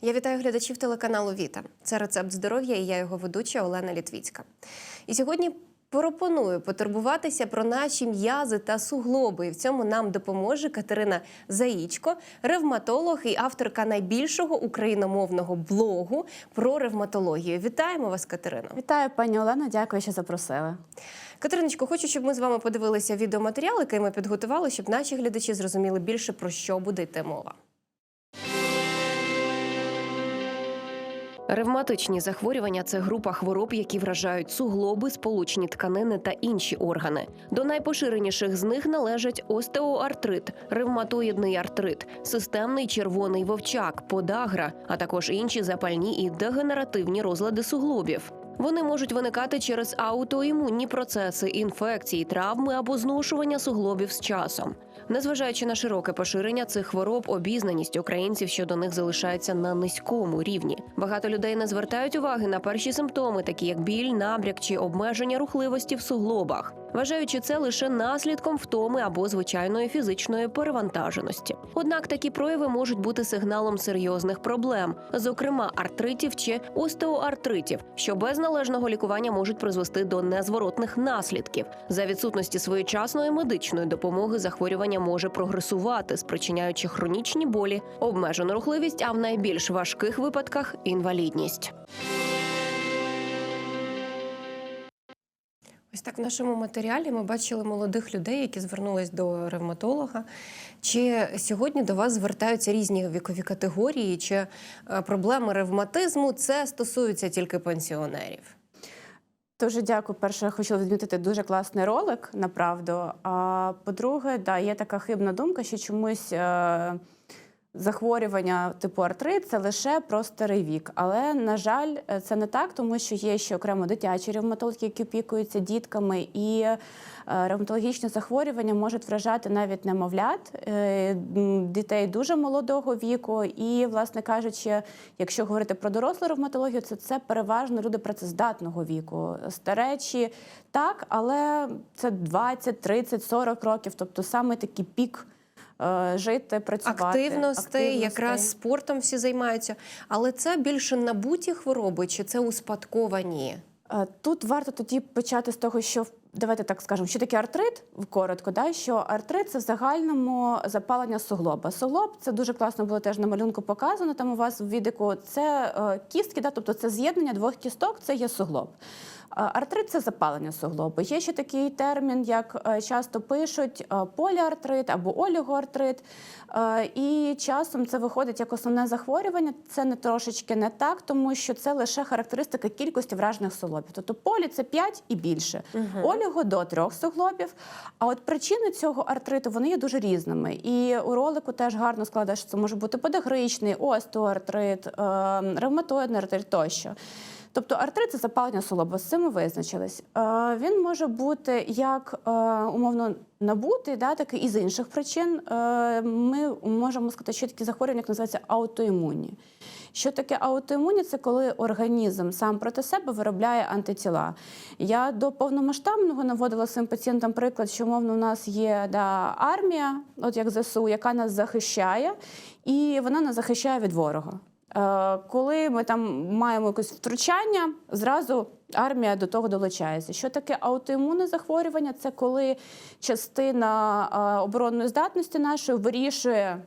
Я вітаю глядачів телеканалу Віта. Це рецепт здоров'я і я його ведуча Олена Літвіцька. І сьогодні пропоную потурбуватися про наші м'язи та суглоби. І в цьому нам допоможе Катерина Заїчко, ревматолог і авторка найбільшого україномовного блогу про ревматологію. Вітаємо вас, Катерино. Вітаю, пані Олено. Дякую, що запросили. Катериночко, хочу, щоб ми з вами подивилися відеоматеріал, який ми підготували, щоб наші глядачі зрозуміли більше про що буде йти мова. Ревматичні захворювання це група хвороб, які вражають суглоби, сполучні тканини та інші органи. До найпоширеніших з них належать остеоартрит, ревматоїдний артрит, системний червоний вовчак, подагра, а також інші запальні і дегенеративні розлади суглобів. Вони можуть виникати через аутоімунні процеси, інфекції, травми або зношування суглобів з часом. Незважаючи на широке поширення цих хвороб, обізнаність українців щодо них залишається на низькому рівні. Багато людей не звертають уваги на перші симптоми, такі як біль, набряк чи обмеження рухливості в суглобах, вважаючи це лише наслідком втоми або звичайної фізичної перевантаженості. Однак такі прояви можуть бути сигналом серйозних проблем, зокрема артритів чи остеоартритів, що без належного лікування можуть призвести до незворотних наслідків. За відсутності своєчасної медичної допомоги захворювання може прогресувати, спричиняючи хронічні болі, обмежену рухливість, а в найбільш важких випадках інвалідність. Ось так в нашому матеріалі ми бачили молодих людей, які звернулись до ревматолога. Чи сьогодні до вас звертаються різні вікові категорії? Чи е, проблеми ревматизму це стосується тільки пенсіонерів? Дуже дякую. Перше, я хочу відмітити дуже класний ролик, направду. А по-друге, да, є така хибна думка, що чомусь е, захворювання типу артрит це лише про старий вік. Але, на жаль, е, це не так, тому що є ще окремо дитячі ревматологи, які опікуються дітками, і е, ревматологічні захворювання можуть вражати навіть немовлят, е, дітей дуже молодого віку. І, власне кажучи, якщо говорити про дорослу ревматологію, це, це переважно люди працездатного віку. Старечі так, але це 20, 30, 40 років, тобто саме такий пік. Е, Жити, працювати Активностей, якраз спортом всі займаються. Але це більше набуті хвороби, чи це успадковані? Е, Тут варто тоді почати з того, що давайте так скажемо, що таке артрит коротко, да, що артрит це в загальному запалення суглоба. Суглоб це дуже класно було теж на малюнку показано. Там у вас в відику це е, кістки, да, тобто це з'єднання двох кісток, це є суглоб. Артрит це запалення суглобу. Є ще такий термін, як е, часто пишуть е, поліартрит або олігоартрит. Е, І часом це виходить як основне захворювання. Це не трошечки не так, тому що це лише характеристика кількості вражених суглобів. Тобто полі це 5 і більше, оліго до 3 суглобів. А от причини цього артриту вони є дуже різними. І у ролику теж гарно складає, що це може бути подагричний, остеоартрит, е, ревматоїдний артрит тощо. Тобто артрит це запалення суглоба, з цим ми визначились. Е, Він може бути як е, умовно набутий, да, так і з інших причин. Е, Ми можемо сказати, що такі захворювання, як називається аутоімунні. Що таке аутоімунні? Це коли організм сам проти себе виробляє антитіла. Я до повномасштабного наводила своїм пацієнтам приклад, що умовно у нас є да, армія, от як ЗСУ, яка нас захищає, і вона нас захищає від ворога. Е, Коли ми там маємо якесь втручання, зразу армія до того долучається. Що таке аутоімунне захворювання? Це коли частина е, оборонної здатності нашої вирішує.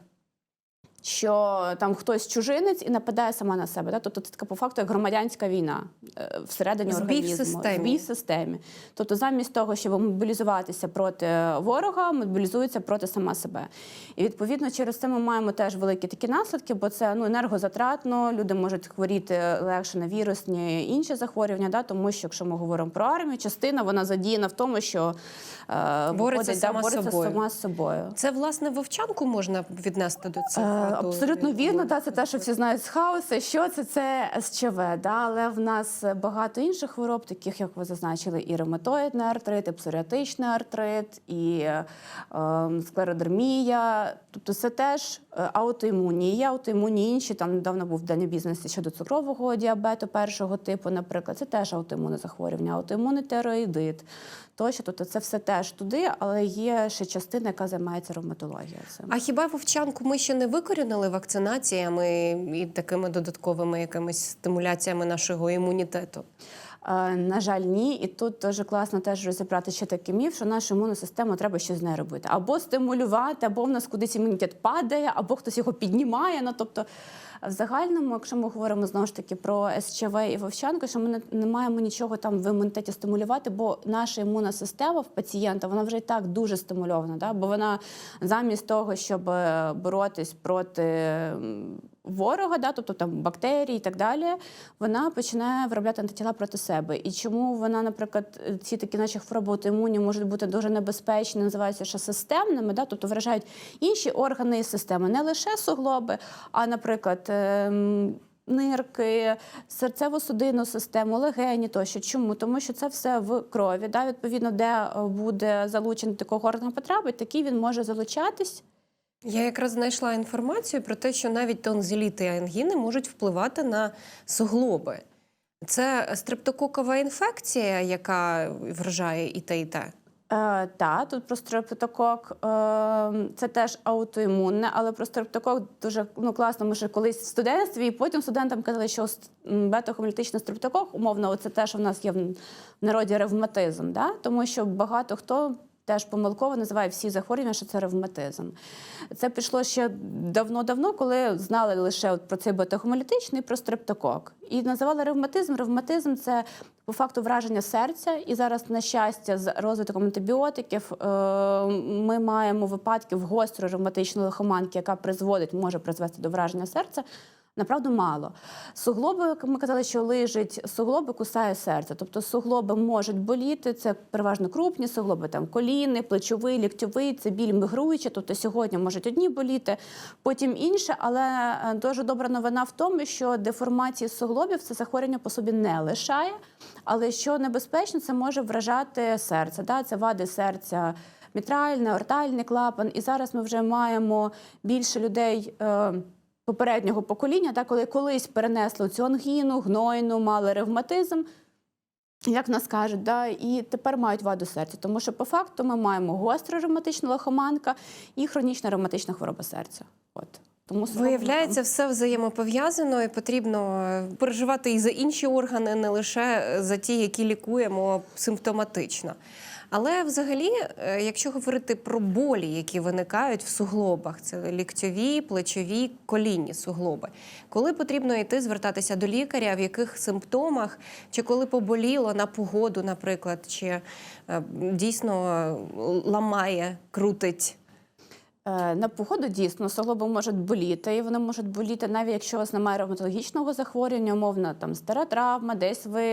Що там хтось чужинець і нападає сама на себе. Да? Тобто це така по факту як громадянська війна е, всередині Збій в організму. системі. Збій в системі. Тобто, замість того, щоб мобілізуватися проти ворога, мобілізується проти сама себе. І відповідно через це ми маємо теж великі такі наслідки, бо це ну енергозатратно. Люди можуть хворіти легше на вірусні інші захворювання. Да? Тому що якщо ми говоримо про армію, частина вона задіяна в тому, що е, Бореться виходить, сама да, бореться собою. сама з собою. Це власне вовчанку можна віднести до аутоімунних? Абсолютно вірно, да, це те, що всі знають з хаосу. Що це? Це СЧВ. Да? Але в нас багато інших хвороб, таких як ви зазначили, і ревматоїдний артрит, і псоріатичний артрит, і е, склеродермія. Тобто це теж е, аутоімунні. Є аутоімунні інші. Там недавно був день у бізнесі щодо цукрового діабету першого типу, наприклад. Це теж аутоімунне захворювання, аутоімунний тероїдит. Тощо. Тобто це все теж туди, але є ще частина, яка займається ревматологією. А хіба вовчанку ми ще не викорінили вакцинаціями і такими додатковими якимись стимуляціями нашого імунітету? Е, На жаль, ні. І тут дуже класно теж розібрати ще такий міф, що нашу імунну систему треба щось з нею робити. Або стимулювати, або в нас кудись імунітет падає, або хтось його піднімає. Ну тобто, в загальному, якщо ми говоримо знову ж таки про СЧВ і вовчанку, що ми не, маємо нічого там в імунітеті стимулювати, бо наша імунна система в пацієнта вона вже і так дуже стимульована. Да? Бо вона замість того, щоб е, боротись проти. Ворога, да, тобто там бактерії і так далі, вона починає виробляти антитіла проти себе. І чому вона, наприклад, ці такі наші хвороби аутоімунні можуть бути дуже небезпечні, називаються ще системними, да, тобто вражають інші органи і системи, не лише суглоби, а, наприклад, ем, Нирки, серцево-судинну систему, легені тощо. Чому? Тому що це все в крові. Да? Відповідно, де е, буде залучений такого органу потрави, такий він може залучатись. Я якраз знайшла інформацію про те, що навіть тонзиліти і ангіни можуть впливати на суглоби. Це стрептококова інфекція, яка вражає і те, і те. Е, та, тут про стрептокок е, це теж аутоімунне, але про стрептокок дуже ну, класно. Ми ще колись в студентстві, і потім студентам казали, що бета-гемолітичний стрептокок, умовно, це те, що в нас є в народі ревматизм, да? тому що багато хто. Теж помилково називає всі захворювання, що це ревматизм. Це пішло ще давно-давно, коли знали лише от про цей бета-гемолітичний, про стрептокок. І називали ревматизм. Ревматизм це по факту враження серця. І зараз, на щастя, з розвитком антибіотиків е, ми маємо випадки в гострої ревматичної лихоманки, яка призводить, може призвести до враження серця. Направду мало. Суглоби, як ми казали, що лежить, суглоби кусає серце. Тобто суглоби можуть боліти, це переважно крупні суглоби, там коліни, плечовий, ліктьовий, це біль мигруюча. Тобто сьогодні можуть одні боліти, потім інше. Але е, дуже добра новина в тому, що деформації суглобів це захворювання по собі не лишає. Але що небезпечно, це може вражати серце. Да? Це вади серця. Мітральний, ортальний клапан, і зараз ми вже маємо більше людей е, попереднього покоління, та коли колись перенесли цю ангіну, гнойну, мали ревматизм, як нас кажуть, да, і тепер мають ваду серця. Тому що по факту ми маємо гостра ревматична лихоманка і хронічна ревматична хвороба серця. От. Тому Виявляється, все взаємопов'язано і потрібно е, переживати і за інші органи, не лише е, за ті, які лікуємо симптоматично. Але взагалі, е, якщо говорити про болі, які виникають в суглобах, це ліктьові, плечові, колінні суглоби, коли потрібно йти звертатися до лікаря, в яких симптомах, чи коли поболіло на погоду, наприклад, чи е, дійсно е, ламає, крутить. Е, На погоду дійсно суглоби можуть боліти, і вони можуть боліти навіть якщо у вас немає ревматологічного захворювання, умовно там стара травма, десь ви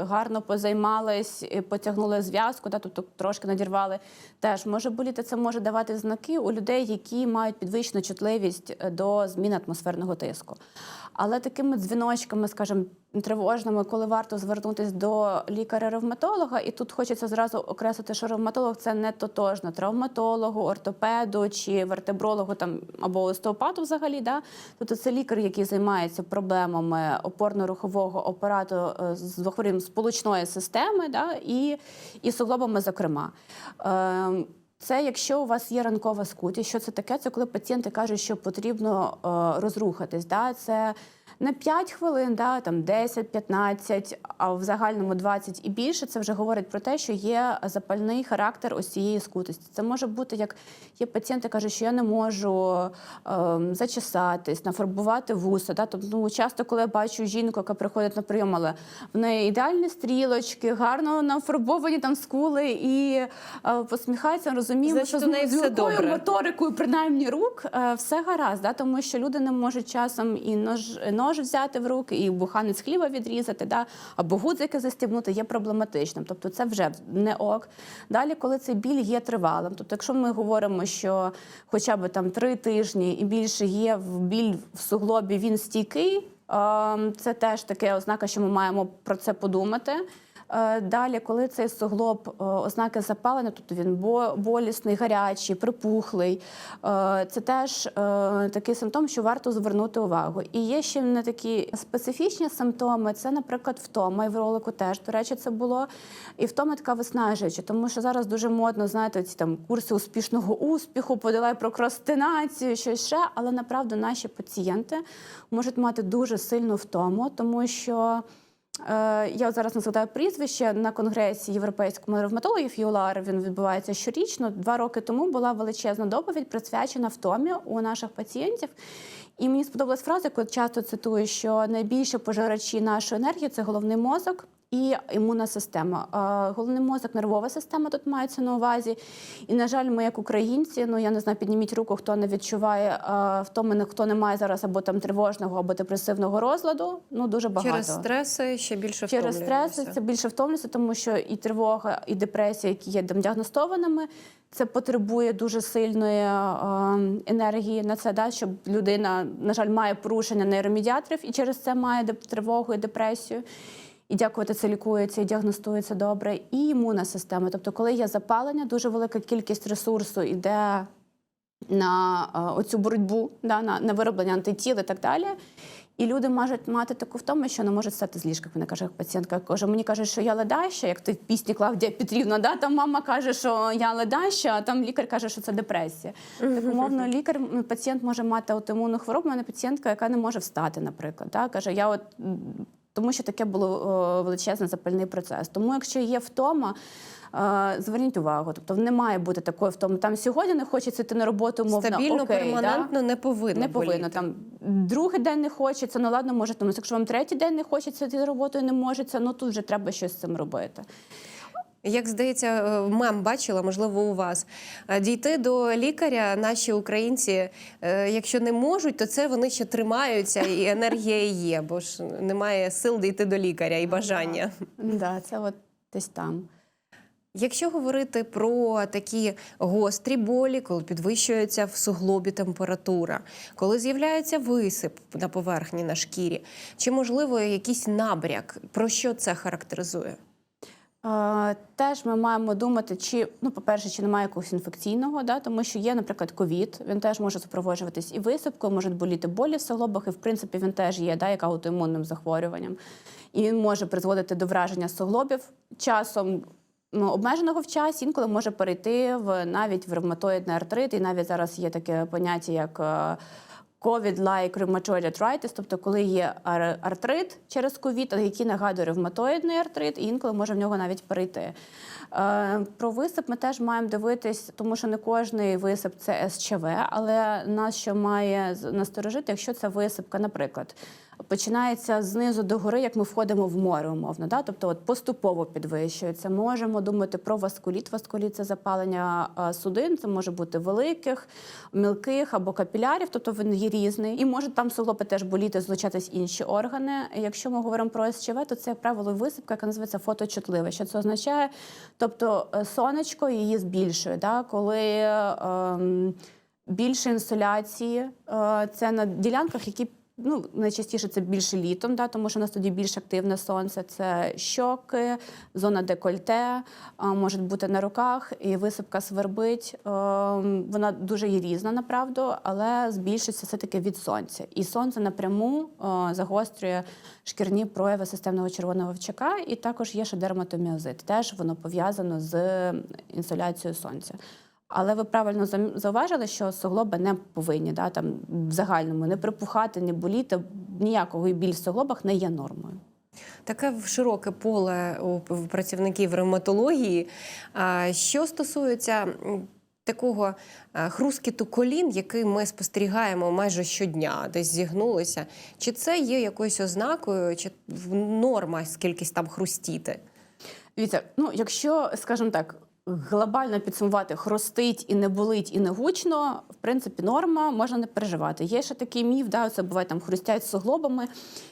гарно позаймались, потягнули зв'язку, да, тобто трошки надірвали. Теж може боліти. Це може давати знаки у людей, які мають підвищену чутливість до зміни атмосферного тиску. Але такими дзвіночками, скажімо, тривожними, коли варто звернутися до лікаря-ревматолога, і тут хочеться зразу окреслити, що ревматолог це не тотожно травматологу, ортопеду чи вертебрологу там або остеопату взагалі. Да? Тобто це лікар, який займається проблемами опорно-рухового апарату е, з захворюванням сполучної системи, да? і, і суглобами, зокрема. Е, це якщо у вас є ранкова скутість. Що це таке? Це коли пацієнти кажуть, що потрібно е, розрухатись. Да? Це не 5 хвилин, да, там 10-15, а в загальному 20 і більше. Це вже говорить про те, що є запальний характер ось цієї скутості. Це може бути як є пацієнти, кажуть, що я не можу е, зачесатись, нафарбувати вуса. Да? Тобто, ну, часто, коли я бачу жінку, яка приходить на прийом, але в неї ідеальні стрілочки, гарно нафарбовані там скули і е, посміхається, розуміємо, Значить, що з все якою моторикою, принаймні рук, е, все гаразд, да? тому що люди не можуть часом і нож, нож взяти в руки, і буханець хліба відрізати, да? або гудзики застібнути є проблематичним. Тобто це вже не ок. Далі, коли цей біль є тривалим, тобто, якщо ми говоримо, що хоча б там три тижні і більше є біль в суглобі, він стійкий. е, Це теж таке ознака, що ми маємо про це подумати. Е, Далі, коли цей суглоб е, ознаки запалення, тобто він болісний, гарячий, припухлий, е, це теж такий симптом, що варто звернути увагу. І є ще не такі специфічні симптоми. Це, наприклад, втома. І в ролику теж, до речі, це було. І втома така виснажуюча, тому що зараз дуже модно, знаєте, ці там курси успішного успіху, подолай прокрастинацію, щось ще. Але направду наші пацієнти можуть мати дуже сильну втому, тому що. Е, Я зараз не прізвище на конгресі європейському ревматологів ЮЛАР. Він відбувається щорічно. Два роки тому була величезна доповідь присвячена втомі у наших пацієнтів. І мені сподобалась фраза, яку часто цитую, що найбільше пожирачі нашої енергії це головний мозок. І імунна система. Головний мозок, нервова система тут мається на увазі. І, на жаль, ми, як українці, ну я не знаю, підніміть руку, хто не відчуває е, втоми, хто не має зараз або там тривожного, або депресивного розладу. Ну дуже багато. Через стреси ще більше Через стреси це більше втомлюється, тому що і тривога, і депресія, які є діагностованими, це потребує дуже сильної енергії на це, да, щоб людина, на жаль, має порушення нейромедіаторів і через це має тривогу і депресію. І дякувати це лікується і діагностується добре. І імунна система. Тобто, коли є запалення, дуже велика кількість ресурсу йде на е, оцю боротьбу, да, на, на вироблення антитіл і так далі. І люди можуть мати таку втому, що не можуть стати з ліжка. Мене каже пацієнтка. Каже, мені каже, що я ледаща, як ти в пісні Клавдія Петрівна, да? там мама каже, що я ледаща, а там лікар каже, що це депресія. Так, умовно, лікар, пацієнт може мати аутоімунну хворобу. У мене пацієнтка, яка не може встати, наприклад. Да? Каже, я от тому що таке було о, величезний запальний процес. Тому, якщо є втома, е, зверніть увагу. Тобто не має бути такої втоми. Там сьогодні не хочеться йти на роботу, мовно, Стабільно, окей, перманентно да? не повинно не повинно. боліти. Там другий день не хочеться, ну ладно, може, тому якщо вам третій день не хочеться йти на роботу і не можеться, ну тут вже треба щось з цим робити. Як здається, е, мем бачила, можливо, у вас Е, дійти до лікаря, наші українці, е, якщо не можуть, то це вони ще тримаються, і енергія є, бо ж немає сил дійти до лікаря і бажання. Да, це от десь там. Якщо говорити про такі гострі болі, коли підвищується в суглобі температура, коли з'являється висип на поверхні на шкірі, чи можливо якийсь набряк, про що це характеризує? Е, Теж ми маємо думати, чи ну, по-перше, чи немає якогось інфекційного, да, тому що є, наприклад, ковід. Він теж може супроводжуватись і висипкою, можуть боліти болі в суглобах, і в принципі він теж є да, як аутоімунним захворюванням. І він може призводити до враження суглобів часом. Ну, обмеженого в часі інколи може перейти в навіть в ревматоїдний артрит, і навіть зараз є таке поняття як е, COVID-like rheumatoid arthritis, тобто коли є ар- артрит через ковід, який нагадує ревматоїдний артрит, і інколи може в нього навіть перейти. Е, Про висип ми теж маємо дивитись, тому що не кожний висип це СЧВ, але нас що має насторожити, якщо це висипка, наприклад, починається знизу до гори, як ми входимо в море, умовно. Да? Тобто от поступово підвищується. Можемо думати про васкуліт. Васкуліт це запалення е, судин, це може бути великих, мілких або капілярів, тобто він є різний. І може там суглоби теж боліти, злучатись інші органи. Якщо ми говоримо про СЧВ, то це, як правило, висипка, яка називається фоточутлива. Що це означає? Тобто е, сонечко її збільшує, да? коли. ем, Більше інсоляції е, це на ділянках, які ну найчастіше це більше літом, да, тому що у нас тоді більш активне сонце. Це щоки, зона декольте, може бути на руках, і висипка свербить. Е, Вона дуже є різна, направду, але збільшується все таки від сонця. І сонце напряму е, загострює шкірні прояви системного червоного вовчака, і також є ще дерматоміозит. Теж воно пов'язано з інсоляцією сонця. Але ви правильно зауважили, що суглоби не повинні да, там, в загальному не припухати, не боліти. Ніякого біль в суглобах не є нормою. Таке широке поле у працівників ревматології. Що стосується такого хрускіту колін, який ми спостерігаємо майже щодня, десь зігнулися, чи це є якоюсь ознакою, чи норма скількись там хрустіти? Дивіться, ну якщо, скажімо так, глобально підсумувати, хрустить і не болить, і не гучно, в принципі, норма, можна не переживати. Є ще такий міф, да, це буває там хрустять суглобами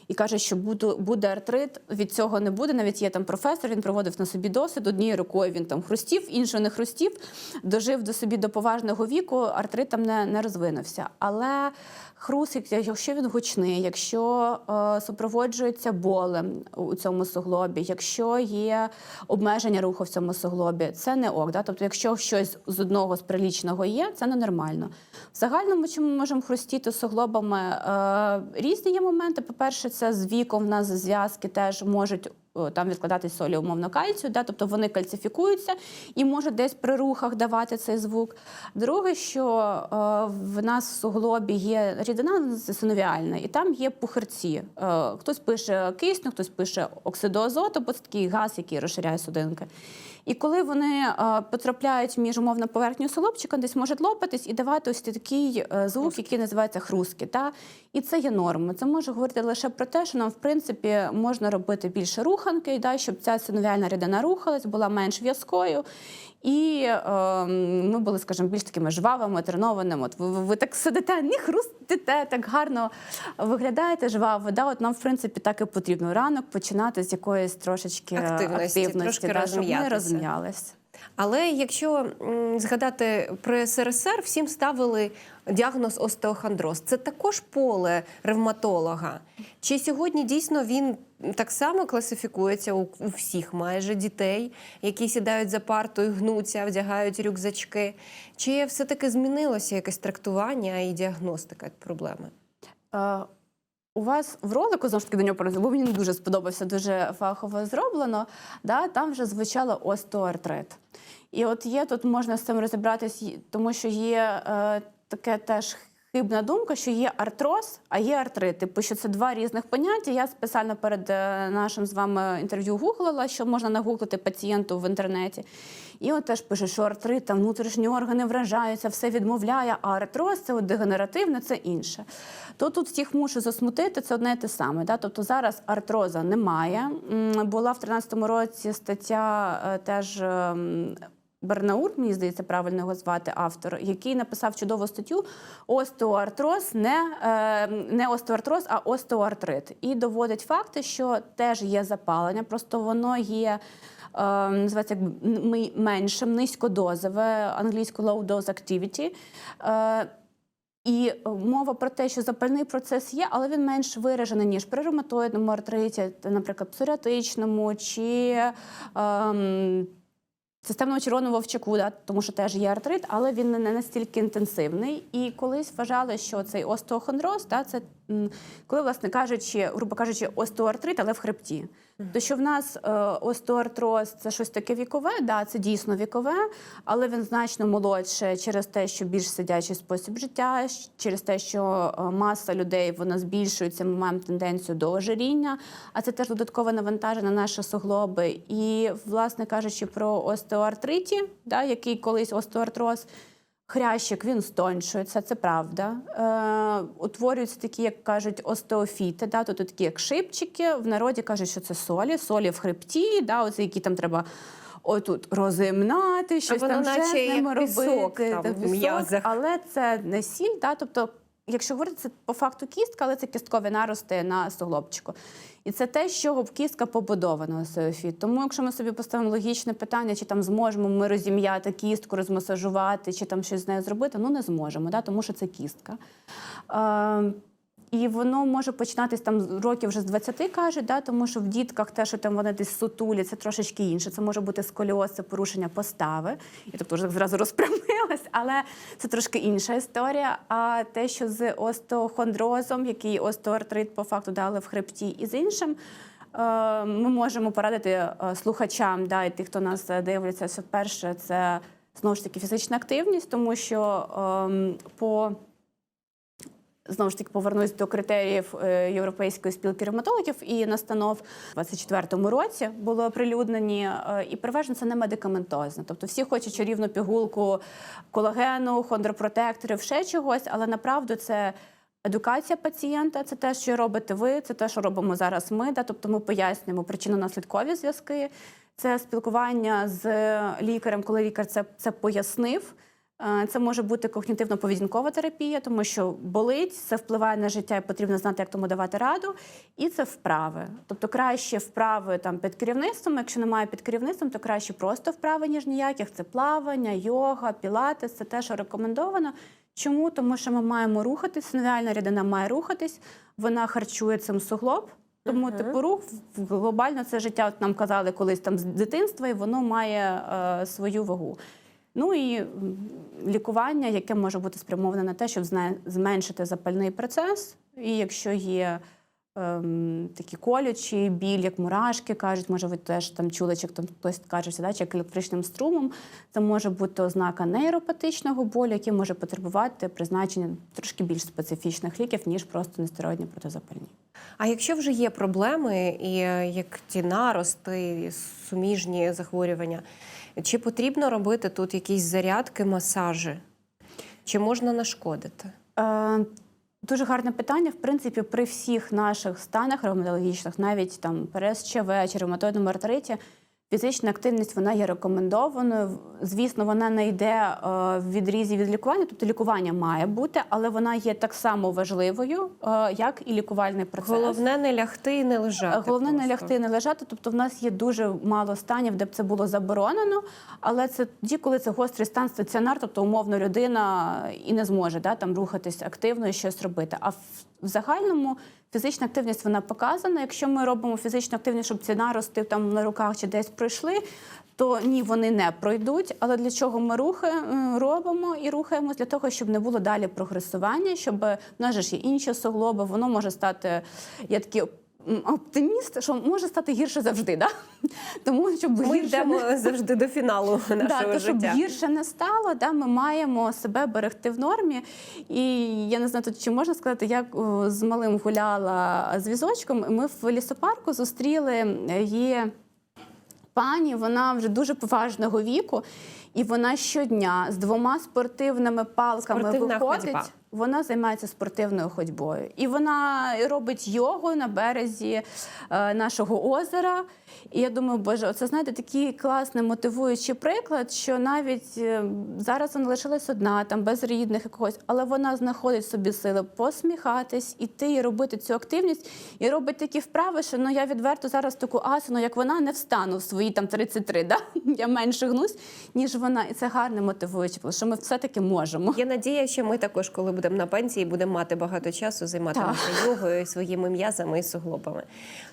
і кажуть, що буде, буде артрит, від цього не буде. Навіть є там професор, він проводив на собі досвід, однією рукою він там хрустів, іншою не хрустів, дожив до собі до поважного віку, артрит там не, не розвинувся. Але хруст, якщо він гучний, якщо е, супроводжується болем у цьому суглобі, якщо є обмеження руху в цьому суглобі, це не ок. Да? Тобто, якщо щось з одного з прилічного є, це ненормально. В загальному, чому ми можемо хрустіти суглобами? Е, різні є моменти. По-перше, це з віком в нас зв'язки теж можуть. о, Там відкладатись солі умовно кальцію, да? тобто вони кальцифікуються і можуть десь при рухах давати цей звук. Друге, що е, в нас в суглобі є рідина синовіальна, і там є пухирці. Е, хтось пише кисню, хтось пише оксиду азоту, бо це такий газ, який розширяє судинки. І коли вони е, потрапляють між умовно поверхню солобчика, десь можуть лопатись і давати ось такий е, звук, який називається хрускіт. Та? І це є норма. Це може говорити лише про те, що нам, в принципі, можна робити більше руханки, да, щоб ця синовіальна рідина рухалась, була менш в'язкою. І е, ми були, скажімо, більш такими жвавими, тренованими. От ви, ви, ви так сидите, не хрустите, так гарно виглядаєте жваво. Да? От нам, в принципі, так і потрібно ранок починати з якоїсь трошечки Активності, трошки да, щоб ми розм'ялись. Але якщо згадати про СРСР, всім ставили діагноз остеохондроз. Це також поле ревматолога. Чи сьогодні дійсно він так само класифікується у, у всіх майже дітей, які сідають за партою, гнуться, вдягають рюкзачки? Чи все-таки змінилося якесь трактування і діагностика проблеми? Е, У вас в ролику знову ж таки до нього бо мені дуже сподобався, дуже фахово зроблено. Да, там вже звучало остеоартрит. І от є тут можна з цим розібратись, тому що є е, таке теж хибна думка, що є артроз, а є артрит. Типу, що це два різних поняття. Я спеціально перед е, нашим з вами інтерв'ю гуглила, що можна нагуглити пацієнту в інтернеті. І от теж пише, що артрит, там внутрішні органи вражаються, все відмовляє, а артроз це от дегенеративне, це інше. То тут всіх мушу засмутити, це одне і те саме. Да? Тобто зараз артроза немає. Була в 13-му році стаття е, теж. Бернаур, мені здається, правильно його звати автор, який написав чудову статтю Остеоартроз, не, е, не остеоартроз, а остеоартрит. І доводить факти, що теж є запалення, просто воно є. е, Називається меншим, низькодозове, англійською low dose activity. Е, і мова про те, що запальний процес є, але він менш виражений, ніж при ревматоїдному артриті, наприклад, псоріатичному чи ем, системному червоного вовчаку, да, тому що теж є артрит, але він не настільки інтенсивний. І колись вважали, що цей остеохондроз, да, це коли, власне кажучи, грубо кажучи, остеоартрит, але в хребті. То що в нас е, остеоартроз це щось таке вікове, да, це дійсно вікове, але він значно молодше через те, що більш сидячий спосіб життя, через те, що е, маса людей вона збільшується, ми маємо тенденцію до ожиріння, а це теж додаткове навантаження на наші суглоби. І, власне кажучи, про остеоартриті, да, який колись остеоартроз. Хрящик він стоншується, це правда. Е, утворюються такі, як кажуть, остеофіти, да, тобто такі як шипчики. В народі кажуть, що це солі, солі в хребті, да, оце які там треба отут розімнати, щось воно там наче з як пісок робити. там пісок, м'язах. але це не сіль, да, тобто. Якщо говорити, це по факту кістка, але це кісткові нарости на суглобчику. І це те, з чого кістка побудована осеофіт. Тому, якщо ми собі поставимо логічне питання, чи там зможемо ми розім'яти кістку, розмасажувати, чи там щось з нею зробити, ну не зможемо, да, тому що це кістка. Е, і воно може починатись там з років вже з 20, кажуть, да, тому що в дітках те, що там вони десь сутулі, це трошечки інше. Це може бути сколіоз, це порушення постави. І тобто вже зразу розпрямилась, але це трошки інша історія. А те, що з остеохондрозом, який остеоартрит по факту дали в хребті, і з іншим. е, Ми можемо порадити е, слухачам, да, і тих, хто нас е, дивляться, що перше це знову ж таки фізична активність, тому що ем, по Знову ж таки повернусь до критеріїв е, Європейської спілки ревматологів і настанов у 24-му році були оприлюднені, е, і переважно це не медикаментозно. Тобто всі хочуть чарівну пігулку колагену, хондропротекторів, ще чогось, але направду це. Едукація пацієнта це те, що робите ви, це те, що робимо зараз ми. Да? Тобто ми пояснюємо причинно-наслідкові зв'язки. Це спілкування з лікарем, коли лікар це, це пояснив. Е, Це може бути когнітивно-поведінкова терапія, тому що болить, це впливає на життя, і потрібно знати, як тому давати раду. І це вправи. Тобто краще вправи там під керівництвом. Якщо немає під керівництвом, то краще просто вправи, ніж ніяких. Це плавання, йога, пілатес, це те, що рекомендовано. Чому? Тому що ми маємо рухатись, синовіальна рідина має рухатись, вона харчує цим суглоб. Тому Мгм. типу рух глобально це життя. От нам казали колись там з дитинства, і воно має е, свою вагу. Ну і лікування, яке може бути спрямоване на те, щоб зменшити запальний процес. І якщо є ем, такі колючі, біль, як мурашки кажуть, може ви теж там чули, чи хто- хтось каже, да, чи як електричним струмом, це може бути ознака нейропатичного болю, який може потребувати призначення трошки більш специфічних ліків, ніж просто нестероїдні протизапальні. А якщо вже є проблеми, і е, як ті нарости, суміжні захворювання, чи потрібно робити тут якісь зарядки, масажі? Чи можна нашкодити? Е, Дуже гарне питання. В принципі, при всіх наших станах ревматологічних, навіть там ЧВ, чи ревматоїдному артриті, фізична активність вона є рекомендованою. Звісно, вона не йде е, в відрізі від лікування, тобто лікування має бути, але вона є так само важливою, е, як і лікувальний процес. Головне не лягти і не лежати. Головне не просто. лягти, не лежати. Тобто, в нас є дуже мало станів, де б це було заборонено. Але це тоді, коли це гострий стан стаціонар, тобто умовно людина і не зможе да, там рухатись активно і щось робити. А в загальному фізична активність вона показана. Якщо ми робимо фізичну активність, щоб ці нарости там на руках чи десь пройшли. То ні, вони не пройдуть. Але для чого ми рухи робимо і рухаємось? Для того, щоб не було далі прогресування, щоб в нас же ж є інші суглоби, воно може стати. Я такі оптиміст, що може стати гірше завжди, да? Тому щоб Ми гірше йдемо не... завжди до фіналу нашого Да, то, щоб гірше не стало, да, ми маємо себе берегти в нормі. І я не знаю, тут чи можна сказати, я з малим гуляла з візочком. Ми в лісопарку зустріли е, є пані, вона вже дуже поважного віку, і вона щодня з двома спортивними палками Спортивна виходить. ходьба. Вона займається спортивною ходьбою, і вона робить йогу на березі е, нашого озера. І я думаю, боже, це знаєте такий класний мотивуючий приклад, що навіть е, зараз вона лишилась одна, там без рідних якогось, але вона знаходить собі сили посміхатись, іти і робити цю активність, і робить такі вправи, що ну я відверто зараз таку асану, як вона, не встану в свої там 33, да? я менше гнусь, ніж вона. І це гарне мотивуюче, що ми все-таки можемо. Є надія, що ми також, коли будемо на пенсії, будемо мати багато часу займатися йогою, своїми м'язами і суглобами.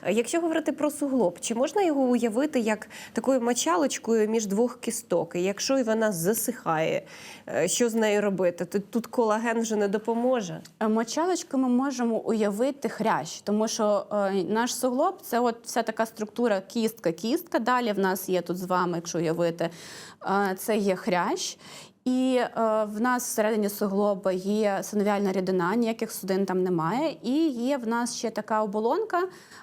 Е, Якщо говорити про суглоб, чи можна його уявити як такою мочалочкою між двох кісток? І якщо вона засихає, е, що з нею робити? Тут, тут колаген вже не допоможе. Е, Мочалочку ми можемо уявити хрящ, тому що е, наш суглоб це от вся така структура кістка-кістка. Далі в нас є тут з вами, якщо уявити, це є хрящ. І е, в нас всередині суглоба є синовіальна рідина, ніяких судин там немає. І є в нас ще така оболонка.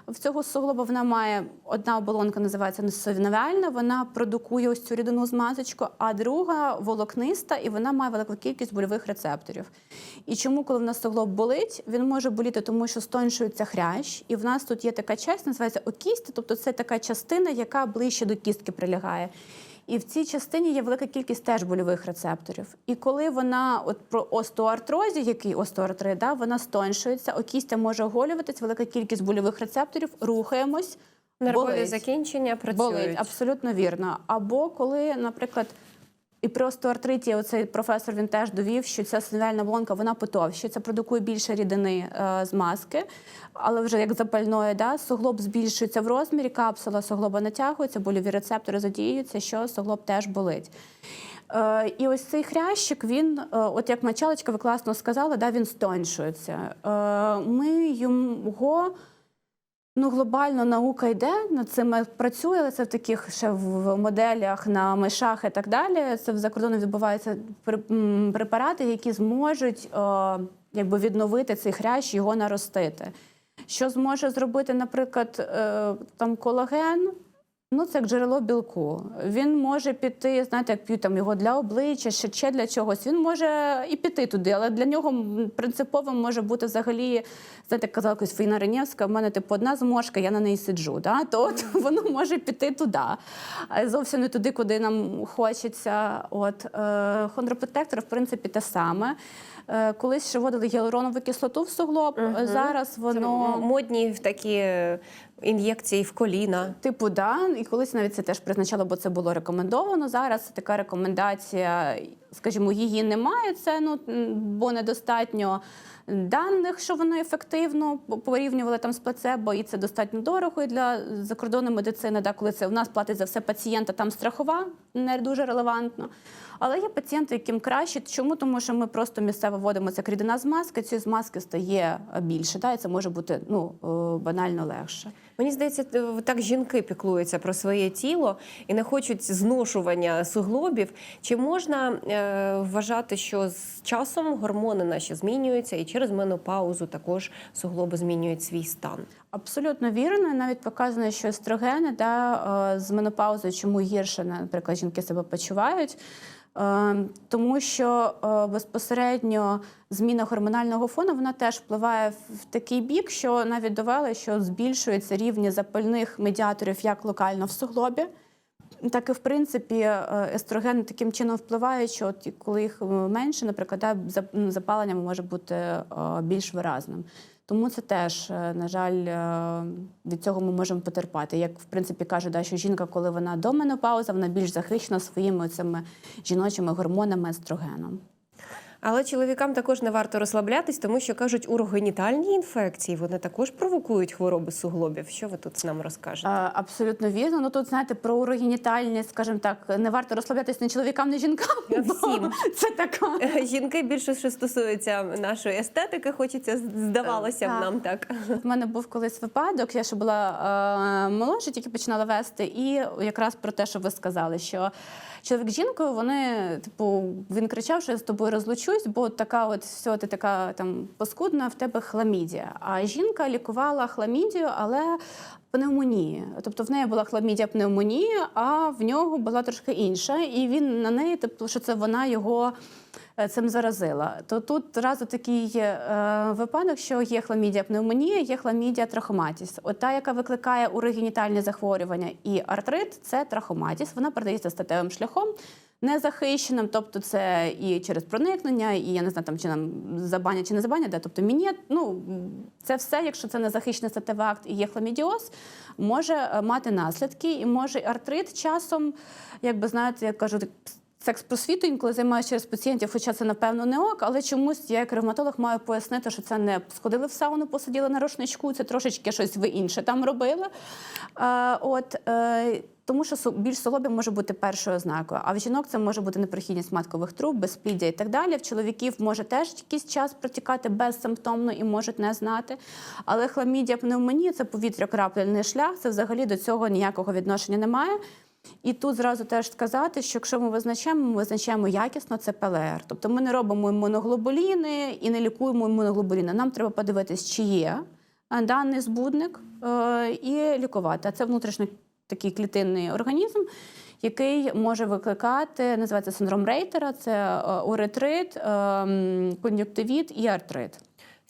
В цього суглоба вона має одна оболонка, називається синовіальна, вона продукує ось цю рідину змазочку, а друга волокниста, і вона має велику кількість больових рецепторів. І чому, коли в нас суглоб болить, він може боліти, тому що стоншується хрящ, і в нас тут є така часть, називається окість, тобто це така частина, яка ближче до кістки прилягає. І в цій частині є велика кількість теж больових рецепторів. І коли вона, от про остеоартрозі, який остеоартрит, да, вона стоншується, окістя може оголюватись, велика кількість больових рецепторів, рухаємось, Нервові болить. закінчення працюють. Болить, абсолютно вірно. Або коли, наприклад, і при остеоартриті оцей професор він теж довів, що ця синевельна оболонка вона потовщується, продукує більше рідини е, з маски, але вже як запальної, да, суглоб збільшується в розмірі, капсула суглоба натягується, больові рецептори задіюються, що суглоб теж болить. Е, і ось цей хрящик, він, е, от як Мачалочка, ви класно сказали, да, він стоншується. Е, ми його. Ну, глобально наука йде над цим працює, але це в таких ще в моделях на мишах і так далі. Це за кордоном відбуваються препарати, які зможуть о, якби відновити цей хрящ, його наростити. Що зможе зробити, наприклад, е, там колаген? Ну, це як джерело білку. Він може піти, знаєте, як п'ють там його для обличчя, ще, ще для чогось. Він може і піти туди, але для нього принциповим може бути взагалі, знаєте, як казала якось Фаїна Ренєвська, в мене типу одна зморшка, я на неї сиджу. Да? То от воно може піти туди, а зовсім не туди, куди нам хочеться. От е, хондропротектор, в принципі, те саме. Е, колись ще вводили гіалуронову кислоту в суглоб. Мгм. Зараз воно м- модні в такі ін'єкції в коліна. Типу, да, і колись навіть це теж призначало, бо це було рекомендовано. Зараз така рекомендація, скажімо, її немає. Це ну бо недостатньо даних, що воно ефективно порівнювали там з плацебо, і це достатньо дорого і для закордонної медицини. Да, коли це в нас платить за все пацієнта, там страхова не дуже релевантно. Але є пацієнти, яким краще. Чому? Тому що ми просто місцево вводимо це рідина з маски. Цієї змазки стає більше, да, і це може бути ну е, банально легше. Мені здається, так жінки піклуються про своє тіло і не хочуть зношування суглобів. Чи можна е, вважати, що з часом гормони наші змінюються, і через менопаузу також суглоби змінюють свій стан? Абсолютно вірно. Навіть показано, що естрогени да, е, з менопаузою чому гірше, наприклад, жінки себе почувають. Е, Тому що е, безпосередньо зміна гормонального фону вона теж впливає в такий бік, що навіть довели, що збільшуються рівні запальних медіаторів як локально в суглобі, так і в принципі е, естрогени таким чином впливають, що от коли їх е, менше, наприклад, запалення може бути більш виразним. Тому це теж, е, на жаль, е, від цього ми можемо потерпати. Як в принципі кажуть, да, що жінка, коли вона до менопаузи, вона більш захищена своїми цими жіночими гормонами естрогеном. Але чоловікам також не варто розслаблятись, тому що кажуть, урогенітальні інфекції вони також провокують хвороби суглобів. Що ви тут з нам розкажете? А, Абсолютно вірно. Ну тут знаєте про урогенітальність, скажімо так, не варто розслаблятись ні чоловікам, ні жінкам. Всім. Це така. Жінки більше що стосується нашої естетики, хочеться здавалося б нам так. В мене був колись випадок, я ще була е, молодша, тільки починала вести, і якраз про те, що ви сказали, що чоловік з жінкою, вони, типу, він кричав, що я з тобою розлучусь, бо така от все, ти така там паскудна, в тебе хламідія. А жінка лікувала хламідію, але пневмонії. Тобто в неї була хламідія пневмонія, а в нього була трошки інша. І він на неї, тобто, що це вона його е, цим заразила. То тут разу такий е, випадок, що є хламідія пневмонія, є хламідія трахоматіс. От та, яка викликає урогенітальні захворювання і артрит, це трахоматіс. Вона передається статевим шляхом. Незахищеним, тобто це і через проникнення, і я не знаю, там чи нам забанять, чи не забанять, де тобто мені ну це все, якщо це незахищений статевий акт і є хламідіоз, може е, мати наслідки, і може артрит часом, якби знаєте, як кажуть, секс просвіту інколи займаюся через пацієнтів, хоча це напевно не ок, але чомусь я як ревматолог маю пояснити, що це не сходили в сауну, посиділи на рушничку, це трошечки щось ви інше там робили. Е, от, е, тому що більш солобі може бути першою ознакою. А в жінок це може бути непрохідність маткових труб, безпліддя і так далі. В чоловіків може теж якийсь час протікати безсимптомно і можуть не знати. Але хламідія пневмонія це повітря-крапельний шлях, це взагалі до цього ніякого відношення немає. І тут зразу теж сказати, що якщо ми визначаємо, ми визначаємо якісно це ПЛР. Тобто ми не робимо імуноглобуліни і не лікуємо імуноглобуліни. Нам треба подивитись, чи є е, даний збудник е, і лікувати. А це внутрішньо такий клітинний організм, який може викликати, називається синдром Рейтера, це е, уретрит, е, кон'юктивіт і артрит.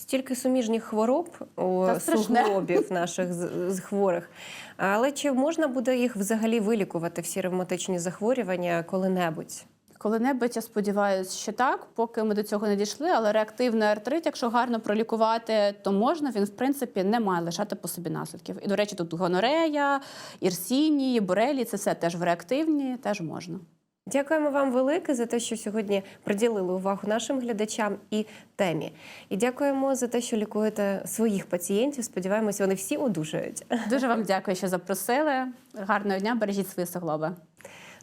Стільки суміжних хвороб у суглобів наших з, хворих. Але чи можна буде їх взагалі вилікувати, всі ревматичні захворювання коли-небудь? Коли-небудь, я сподіваюся, що так, поки ми до цього не дійшли, але реактивний артрит, якщо гарно пролікувати, то можна. Він, в принципі, не має лишати по собі наслідків. І, до речі, тут гонорея, ірсінії, борелі це все теж в реактивні, теж можна. Дякуємо вам велике за те, що сьогодні приділили увагу нашим глядачам і темі. І дякуємо за те, що лікуєте своїх пацієнтів. Сподіваємось, вони всі одужають. Дуже вам дякую, що запросили. Гарного дня, бережіть свої суглоби.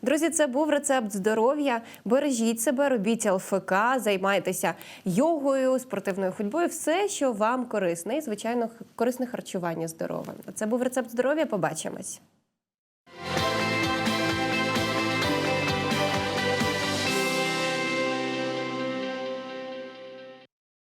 Друзі, це був рецепт здоров'я. Бережіть себе, робіть ЛФК, займайтеся йогою, спортивною ходьбою, все, що вам корисне, і звичайно, корисне харчування здорове. Це був рецепт здоров'я. Побачимось.